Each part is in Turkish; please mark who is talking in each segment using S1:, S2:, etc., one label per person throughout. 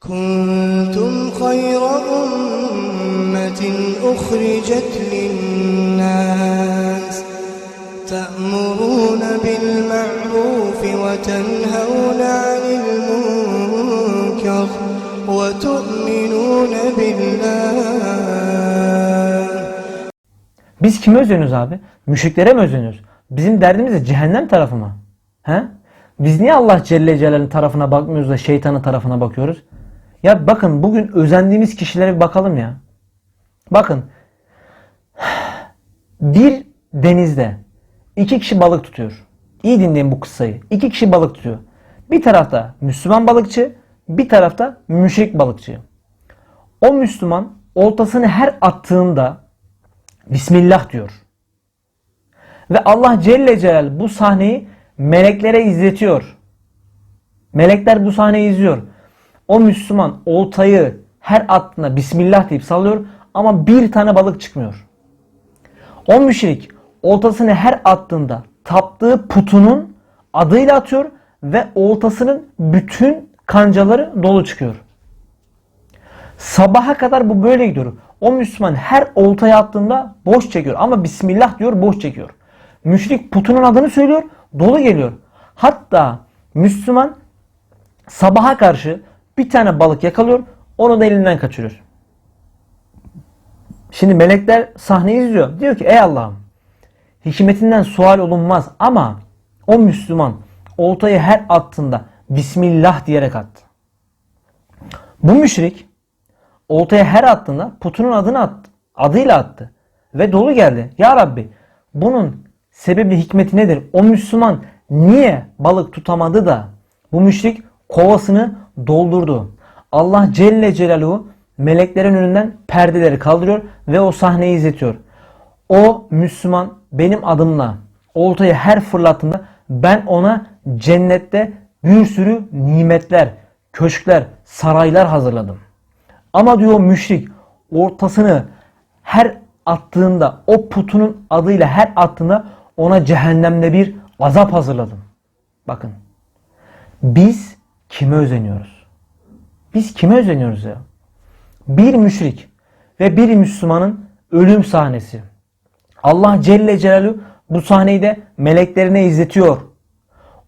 S1: كنتم خير أمة أخرجت للناس تأمرون بالمعروف وتنهون عن المنكر وتؤمنون بالله
S2: Biz kime özeniyoruz abi? Müşriklere mi özeniyoruz? Bizim derdimiz de cehennem tarafı mı? He? Biz niye Allah Celle Celal'in tarafına bakmıyoruz da şeytanın tarafına bakıyoruz? Ya bakın bugün özendiğimiz kişilere bir bakalım ya. Bakın. Bir denizde iki kişi balık tutuyor. İyi dinleyin bu kıssayı. İki kişi balık tutuyor. Bir tarafta Müslüman balıkçı, bir tarafta müşrik balıkçı. O Müslüman oltasını her attığında Bismillah diyor. Ve Allah Celle Celal bu sahneyi meleklere izletiyor. Melekler bu sahneyi izliyor. O Müslüman oltayı her attığında Bismillah deyip sallıyor ama bir tane balık çıkmıyor. O müşrik oltasını her attığında taptığı putunun adıyla atıyor ve oltasının bütün kancaları dolu çıkıyor. Sabaha kadar bu böyle gidiyor. O Müslüman her oltaya attığında boş çekiyor. Ama Bismillah diyor boş çekiyor. Müşrik putunun adını söylüyor. Dolu geliyor. Hatta Müslüman sabaha karşı bir tane balık yakalıyor. Onu da elinden kaçırıyor. Şimdi melekler sahneyi izliyor. Diyor ki ey Allah'ım hikmetinden sual olunmaz ama o Müslüman oltayı her attığında Bismillah diyerek attı. Bu müşrik oltaya her attığında putunun adını attı. Adıyla attı. Ve dolu geldi. Ya Rabbi bunun sebebi hikmeti nedir? O Müslüman niye balık tutamadı da bu müşrik kovasını doldurdu. Allah Celle Celaluhu meleklerin önünden perdeleri kaldırıyor ve o sahneyi izletiyor. O Müslüman benim adımla oltayı her fırlattığında ben ona cennette bir sürü nimetler, köşkler, saraylar hazırladım. Ama diyor müşrik ortasını her attığında o putunun adıyla her attığında ona cehennemde bir azap hazırladım. Bakın. Biz kime özeniyoruz? Biz kime özeniyoruz ya? Bir müşrik ve bir Müslümanın ölüm sahnesi. Allah Celle Celaluhu bu sahneyi de meleklerine izletiyor.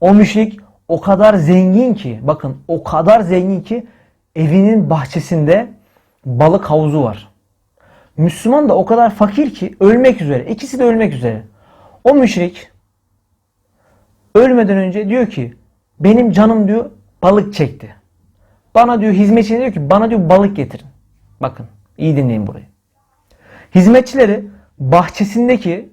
S2: O müşrik o kadar zengin ki bakın o kadar zengin ki evinin bahçesinde balık havuzu var. Müslüman da o kadar fakir ki ölmek üzere. İkisi de ölmek üzere. O müşrik ölmeden önce diyor ki benim canım diyor balık çekti. Bana diyor hizmetçi diyor ki bana diyor balık getirin. Bakın iyi dinleyin burayı. Hizmetçileri bahçesindeki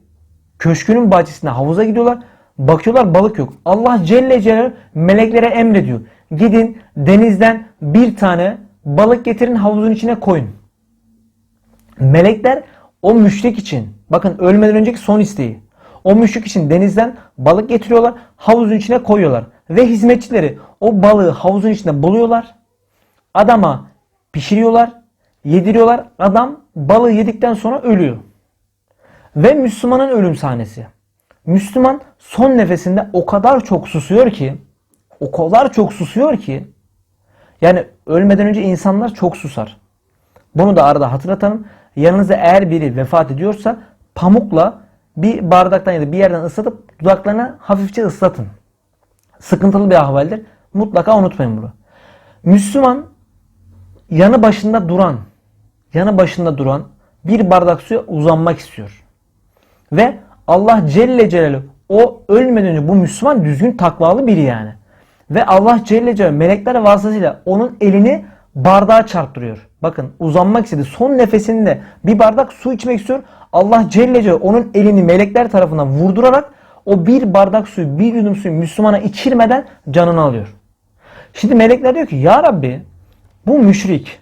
S2: köşkünün bahçesinde havuza gidiyorlar. Bakıyorlar balık yok. Allah Celle Celaluhu meleklere emrediyor. Gidin denizden bir tane balık getirin havuzun içine koyun. Melekler o müşrik için bakın ölmeden önceki son isteği. O müşrik için denizden balık getiriyorlar, havuzun içine koyuyorlar. Ve hizmetçileri o balığı havuzun içinde buluyorlar. Adama pişiriyorlar, yediriyorlar. Adam balığı yedikten sonra ölüyor. Ve Müslümanın ölüm sahnesi. Müslüman son nefesinde o kadar çok susuyor ki, o kadar çok susuyor ki, yani ölmeden önce insanlar çok susar. Bunu da arada hatırlatalım. Yanınızda eğer biri vefat ediyorsa pamukla bir bardaktan ya da bir yerden ıslatıp dudaklarını hafifçe ıslatın. Sıkıntılı bir ahvaldir. Mutlaka unutmayın bunu. Müslüman yanı başında duran, yanı başında duran bir bardak suya uzanmak istiyor. Ve Allah Celle Celaluhu o ölmeden önce bu Müslüman düzgün takvalı biri yani. Ve Allah Celle Celaluhu melekler vasıtasıyla onun elini bardağa çarptırıyor. Bakın uzanmak istedi. Son nefesinde bir bardak su içmek istiyor. Allah Celle Celaluhu onun elini melekler tarafından vurdurarak o bir bardak suyu, bir yudum suyu Müslümana içirmeden canını alıyor. Şimdi melekler diyor ki Ya Rabbi bu müşrik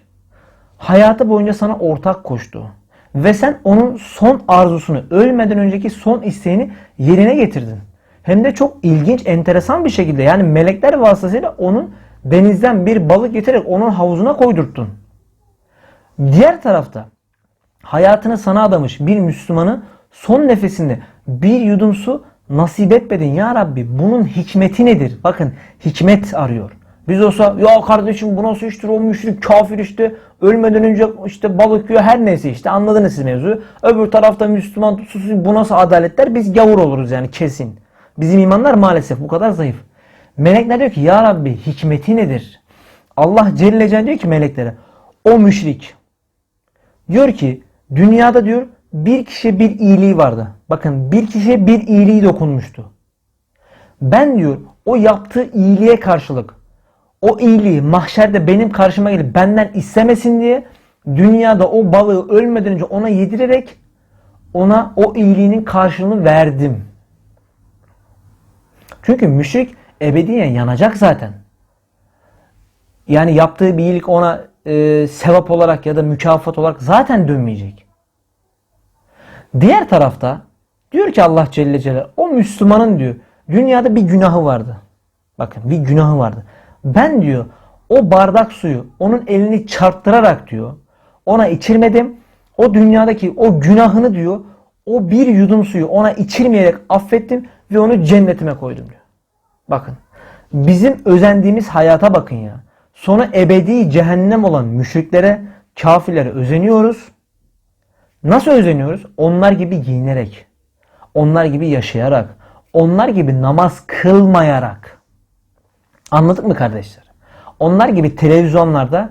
S2: hayatı boyunca sana ortak koştu. Ve sen onun son arzusunu, ölmeden önceki son isteğini yerine getirdin. Hem de çok ilginç, enteresan bir şekilde. Yani melekler vasıtasıyla onun denizden bir balık getirerek onun havuzuna koydurttun. Diğer tarafta hayatını sana adamış bir Müslümanı son nefesinde bir yudum su nasip etmedin ya Rabbi. Bunun hikmeti nedir? Bakın hikmet arıyor. Biz olsa ya kardeşim bu nasıl iştir o müşrik kafir işte ölmeden önce işte balık yiyor her neyse işte anladınız siz mevzuyu. Öbür tarafta Müslüman susuz bu nasıl adaletler biz gavur oluruz yani kesin. Bizim imanlar maalesef bu kadar zayıf. Melekler diyor ki ya Rabbi hikmeti nedir? Allah Celle Celle diyor ki meleklere o müşrik diyor ki dünyada diyor bir kişiye bir iyiliği vardı. Bakın bir kişiye bir iyiliği dokunmuştu. Ben diyor o yaptığı iyiliğe karşılık o iyiliği mahşerde benim karşıma gelip benden istemesin diye dünyada o balığı ölmeden önce ona yedirerek ona o iyiliğinin karşılığını verdim. Çünkü müşrik ebediyen yanacak zaten. Yani yaptığı bir iyilik ona e, sevap olarak ya da mükafat olarak zaten dönmeyecek. Diğer tarafta diyor ki Allah Celle Celaluhu o Müslümanın diyor dünyada bir günahı vardı. Bakın bir günahı vardı. Ben diyor o bardak suyu onun elini çarptırarak diyor ona içirmedim. O dünyadaki o günahını diyor o bir yudum suyu ona içirmeyerek affettim ve onu cennetime koydum diyor. Bakın bizim özendiğimiz hayata bakın ya. Sonu ebedi cehennem olan müşriklere, kafirlere özeniyoruz. Nasıl özeniyoruz? Onlar gibi giyinerek, onlar gibi yaşayarak, onlar gibi namaz kılmayarak. Anladık mı kardeşler? Onlar gibi televizyonlarda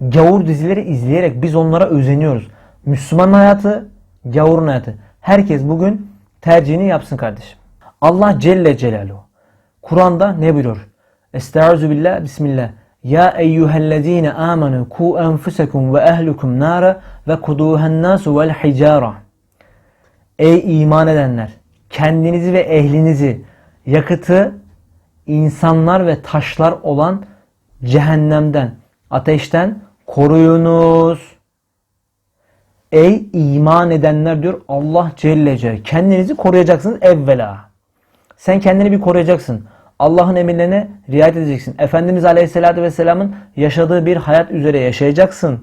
S2: gavur dizileri izleyerek biz onlara özeniyoruz. Müslüman hayatı, gavurun hayatı. Herkes bugün tercihini yapsın kardeşim. Allah Celle Celaluhu Kur'an'da ne buyuruyor? Estaizu billah, bismillah. Ya eyyühellezine amenu ku enfusekum ve ehlukum nara ve kuduhen nasu vel hicara. Ey iman edenler! Kendinizi ve ehlinizi yakıtı insanlar ve taşlar olan cehennemden, ateşten koruyunuz. Ey iman edenler diyor Allah Celle Celle. Kendinizi koruyacaksınız evvela. Sen kendini bir koruyacaksın. Allah'ın emirlerine riayet edeceksin. Efendimiz Aleyhisselatü Vesselam'ın yaşadığı bir hayat üzere yaşayacaksın.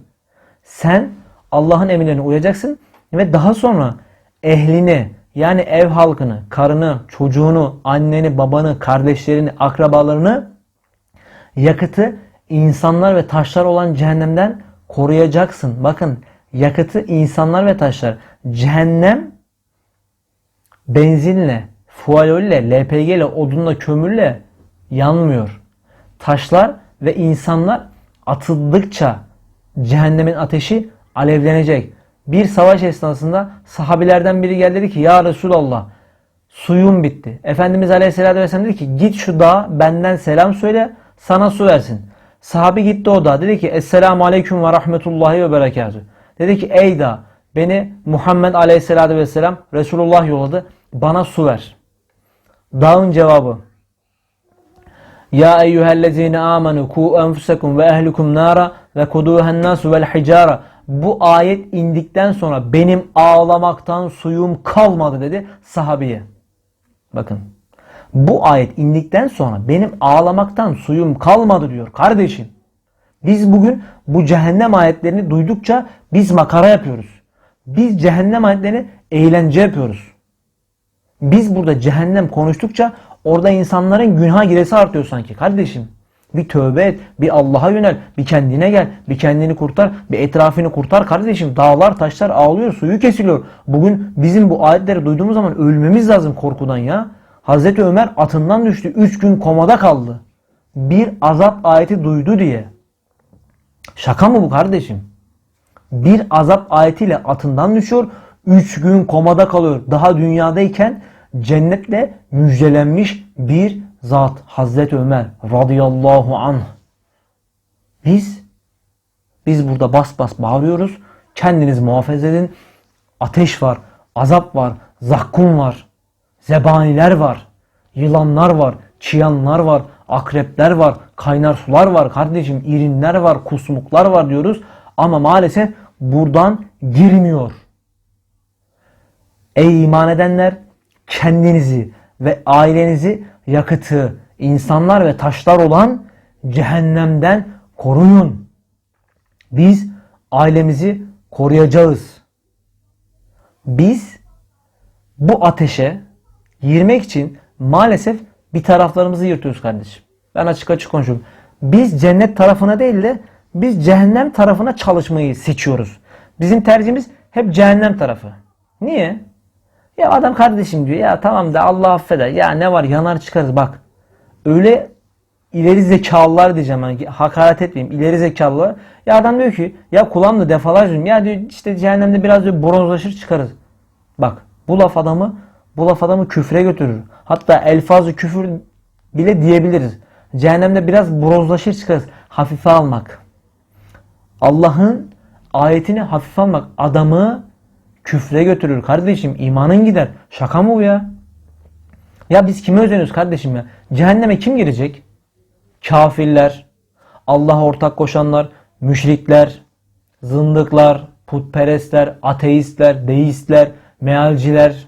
S2: Sen Allah'ın emirlerine uyacaksın ve daha sonra ehlini yani ev halkını, karını, çocuğunu, anneni, babanı, kardeşlerini, akrabalarını yakıtı insanlar ve taşlar olan cehennemden koruyacaksın. Bakın yakıtı insanlar ve taşlar. Cehennem benzinle, fuayolle, LPG ile, odunla, kömürle yanmıyor. Taşlar ve insanlar atıldıkça cehennemin ateşi alevlenecek. Bir savaş esnasında sahabilerden biri geldi dedi ki Ya Resulallah suyum bitti. Efendimiz Aleyhisselatü Vesselam dedi ki git şu dağa benden selam söyle sana su versin. Sahabi gitti o dağa dedi ki Esselamu Aleyküm ve Rahmetullahi ve Berekatü. Dedi ki ey dağ beni Muhammed Aleyhisselatü Vesselam Resulullah yolladı bana su ver. Dağın cevabı Ya eyyühellezine amenu ku enfusekum ve ehlukum nara ve kuduhen nasu vel hicara bu ayet indikten sonra benim ağlamaktan suyum kalmadı dedi sahabiye. Bakın bu ayet indikten sonra benim ağlamaktan suyum kalmadı diyor kardeşim. Biz bugün bu cehennem ayetlerini duydukça biz makara yapıyoruz. Biz cehennem ayetlerini eğlence yapıyoruz. Biz burada cehennem konuştukça orada insanların günah giresi artıyor sanki kardeşim. Bir tövbe et, bir Allah'a yönel, bir kendine gel, bir kendini kurtar, bir etrafını kurtar kardeşim. Dağlar, taşlar ağlıyor, suyu kesiliyor. Bugün bizim bu ayetleri duyduğumuz zaman ölmemiz lazım korkudan ya. Hazreti Ömer atından düştü, 3 gün komada kaldı. Bir azap ayeti duydu diye. Şaka mı bu kardeşim? Bir azap ayetiyle atından düşüyor, 3 gün komada kalıyor. Daha dünyadayken cennetle müjdelenmiş bir zat Hazreti Ömer radıyallahu anh. Biz biz burada bas bas bağırıyoruz. Kendiniz muhafaza edin. Ateş var, azap var, zakkum var, zebaniler var, yılanlar var, çıyanlar var, akrepler var, kaynar sular var kardeşim, irinler var, kusmuklar var diyoruz. Ama maalesef buradan girmiyor. Ey iman edenler kendinizi ve ailenizi yakıtı, insanlar ve taşlar olan cehennemden koruyun. Biz ailemizi koruyacağız. Biz bu ateşe girmek için maalesef bir taraflarımızı yırtıyoruz kardeşim. Ben açık açık konuşuyorum. Biz cennet tarafına değil de biz cehennem tarafına çalışmayı seçiyoruz. Bizim tercihimiz hep cehennem tarafı. Niye? Ya adam kardeşim diyor ya tamam da Allah affeder. Ya ne var yanar çıkarız bak. Öyle ileri zekalılar diyeceğim hani hakaret etmeyeyim ileri zekalılar. Ya adam diyor ki ya kulağımda defalarca diyorum. ya diyor işte cehennemde biraz diyor bronzlaşır çıkarız. Bak bu laf adamı bu laf adamı küfre götürür. Hatta elfazı küfür bile diyebiliriz. Cehennemde biraz bronzlaşır çıkarız. Hafife almak. Allah'ın ayetini hafife almak adamı küfre götürür. Kardeşim imanın gider. Şaka mı bu ya? Ya biz kime özeniyoruz kardeşim ya? Cehenneme kim girecek? Kafirler, Allah'a ortak koşanlar, müşrikler, zındıklar, putperestler, ateistler, deistler, mealciler,